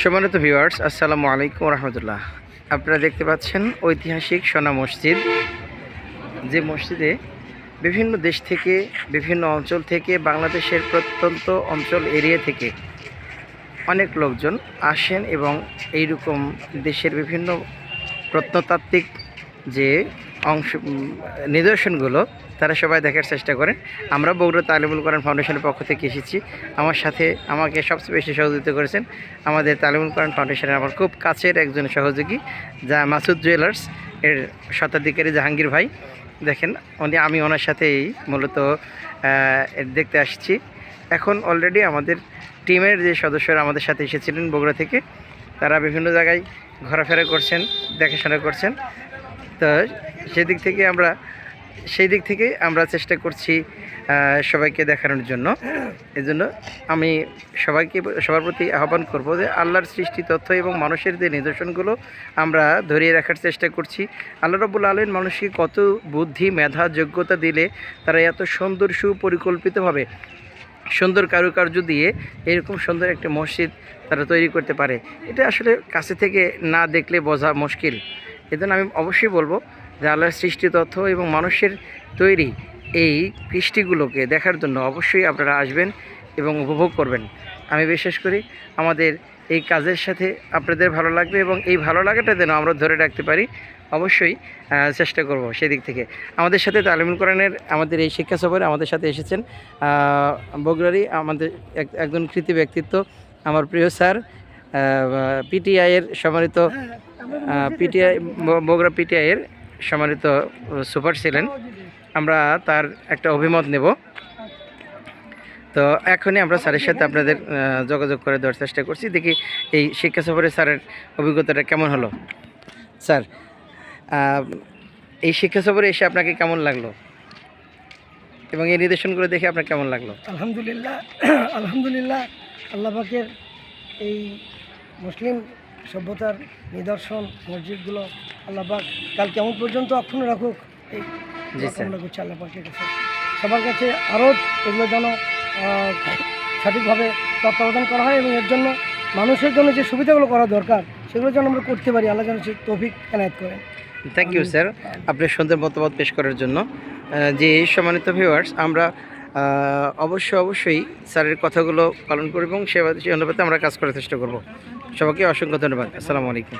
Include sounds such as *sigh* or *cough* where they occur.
সম্মানিত ভিউয়ার্স আসসালামু আলাইকুম রহমতুল্লাহ। আপনারা দেখতে পাচ্ছেন ঐতিহাসিক সোনা মসজিদ। যে মসজিদে বিভিন্ন দেশ থেকে, বিভিন্ন অঞ্চল থেকে, বাংলাদেশের প্রত্যন্ত অঞ্চল এরিয়া থেকে অনেক লোকজন আসেন এবং এইরকম দেশের বিভিন্ন প্রত্নতাত্ত্বিক যে অংশ নিদর্শনগুলো, তারা সবাই দেখার চেষ্টা করেন। আমরা বগুড়া তালিমুল কোরআন ফাউন্ডেশনের পক্ষ থেকে এসেছি। আমার সাথে আমাকে সবচেয়ে বেশি সহযোগিতা করেছেন আমাদের তালিমুল কোরআন ফাউন্ডেশনের আমার খুব কাছের একজন সহযোগী, যা মাসুদ জুয়েলার্স এর শতাধিকারী জাহাঙ্গীর ভাই। দেখেন, উনি, আমি ওনার সাথেই মূলত দেখতে আসছি। এখন অলরেডি আমাদের টিমের যে সদস্যরা আমাদের সাথে এসেছিলেন বগুড়া থেকে, তারা বিভিন্ন জায়গায় ঘোরাফেরা করছেন, দেখাশোনা করছেন। তো সেদিক থেকে আমরা, সেই দিক থেকে আমরা চেষ্টা করছি সবাইকে দেখানোর জন্য। এই জন্য আমি সবাইকে, সবার প্রতি আহ্বান করব যে আল্লাহর সৃষ্টি তথ্য এবং মানুষের যে নিদর্শনগুলো আমরা ধরিয়ে রাখার চেষ্টা করছি। আল্লাহ রব্বুল আলম মানুষকে কত বুদ্ধি, মেধা, যোগ্যতা দিলে তারা এত সুন্দর, সুপরিকল্পিতভাবে সুন্দর কারুকার্য দিয়ে এরকম সুন্দর একটা মসজিদ তারা তৈরি করতে পারে। এটা আসলে কাছে থেকে না দেখলে বোঝা মুশকিল। এজন্য আমি অবশ্যই বলব যে আল্লাহর সৃষ্টি তথ্য এবং মানুষের তৈরি এই কৃষ্টিগুলোকে দেখার জন্য অবশ্যই আপনারা আসবেন এবং উপভোগ করবেন। আমি বিশ্বাস করি আমাদের এই কাজের সাথে আপনাদের ভালো লাগবে এবং এই ভালো লাগাটা যেন আমরা ধরে রাখতে পারি, অবশ্যই চেষ্টা করব সেই দিক থেকে। আমাদের সাথে তালিমুল কোরআনের আমাদের এই শিক্ষা সফরে আমাদের সাথে এসেছেন বগুড়ারই আমাদের এক- একজন কৃতি ব্যক্তিত্ব, আমার প্রিয় স্যার পিটিআইয়ের সম্মানিত পিটিআই বগুড়া পিটিআইয়ের সম্মানিত সুপার ছিলেন। আমরা তার একটা অভিমত নেব। তো এখনই আমরা স্যারের সাথে আপনাদের যোগাযোগ করে দেওয়ার চেষ্টা করছি। দেখি এই শিক্ষা সফরে স্যারের অভিজ্ঞতাটা কেমন হলো? স্যার এই শিক্ষা সফরে এসে আপনাকে কেমন লাগল? এবং এই নির্দেশনগুলো দেখে আপনার কেমন লাগল? আলহামদুলিল্লাহ *clears throat* আলহামদুলিল্লাহ, আল্লাহ পাকের এই মুসলিম সভ্যতার নিদর্শন মসজিদগুলো আল্লাহ পাক কাল কেমন পর্যন্ত অক্ষুণ্ণ রাখুক এই। কামনা করছি আল্লাহ পাকের কাছে। সবার কাছে আরও এগুলো যেন সঠিকভাবে তত্ত্বাবধান করা হয় এবং এর জন্য মানুষের জন্য যে সুবিধাগুলো করা দরকার সেগুলো যেন আমরা করতে পারি। আল্লাহ যেন সে তৌফিক এনায়ত করেন। থ্যাংক ইউ স্যার আপনার সুন্দর মতামত পেশ করার জন্য যে সম্মানিত ভিউয়ার্স আমরা অবশ্যই অবশ্যই স্যারের কথাগুলো পালন করব এবং সে অনুপাতে আমরা কাজ করার চেষ্টা করব। সবাইকে অসংখ্য ধন্যবাদ। আসসালামু আলাইকুম।